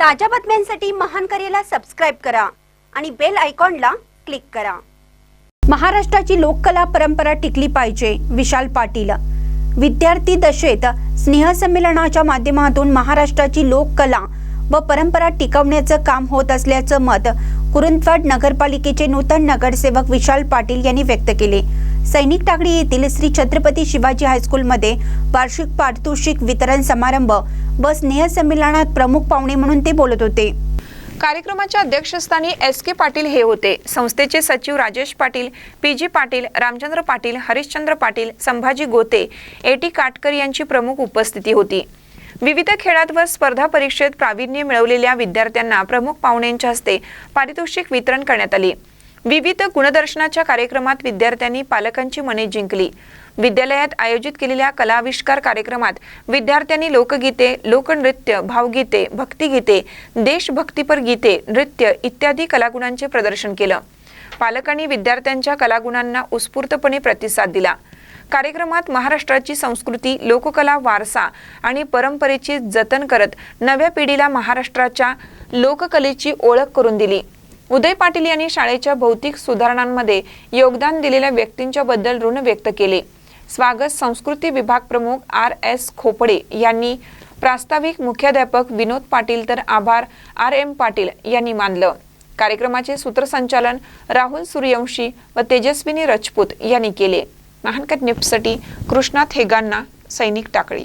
ताज्या बातम्यांसाठी महान करेला सबस्क्राईब करा आणि बेल आयकॉनला क्लिक करा. महाराष्ट्राची लोककला परंपरा टिकली पाहिजे विशाल पाटील. विद्यार्थी दशेत स्नेहसंमेलनाच्या माध्यमातून महाराष्ट्राची लोककला व परंपरा टिकवण्याचं काम होत असल्याचं मत कुरुंदवाड नगरपालिकेचे नूतन नगरसेवक विशाल पाटील यांनी व्यक्त केले. सैनिक टाकळी येथील श्री छत्रपती शिवाजी हायस्कूलमध्ये वार्षिक पारितोषिक वितरण समारंभ व स्नेहसंमेलनात प्रमुख पाहुणे म्हणून ते बोलत होते. कार्यक्रमाच्या अध्यक्षस्थानी एस के पाटील हे होते. संस्थेचे सचिव Rajesh Patil P G Patil Ramchandra Patil Harishchandra Patil Sambhaji Gote A T Katkar यांची प्रमुख उपस्थिती होती. विविध खेळात व स्पर्धा परीक्षेत प्रावीण्य मिळवलेल्या विद्यार्थ्यांना प्रमुख पाहुण्यांच्या हस्ते पारितोषिक वितरण करण्यात आले. विविध गुणदर्शनाच्या कार्यक्रमात विद्यार्थ्यांनी पालकांची मने जिंकली. विद्यालयात आयोजित केलेल्या कलाविष्कार कार्यक्रमात विद्यार्थ्यांनी लोकगीते लोकनृत्य भावगीते भक्तिगीते देशभक्तीपर गीते नृत्य इत्यादी कलागुणांचे प्रदर्शन केलं. पालकांनी विद्यार्थ्यांच्या कलागुणांना उत्स्फूर्तपणे प्रतिसाद दिला. कार्यक्रमात महाराष्ट्राची संस्कृती लोककला वारसा आणि परंपरेची जतन करत नव्या पिढीला महाराष्ट्राच्या लोककलेची ओळख करून दिली. उदय पाटील यांनी शाळेच्या भौतिक सुधारणांमध्ये योगदान दिलेल्या व्यक्तींच्या बद्दल ऋण व्यक्त केले. स्वागत संस्कृती विभाग प्रमुख आर एस खोपडे यांनी प्रास्ताविक मुख्याध्यापक विनोद पाटील तर आभार आर एम पाटील यांनी मानलं. कार्यक्रमाचे सूत्रसंचालन राहुल सूर्यवंशी व तेजस्विनी रजपूत यांनी केले. महानकट निप्ससाठी कृष्णा थेगांना सैनिक टाकळी.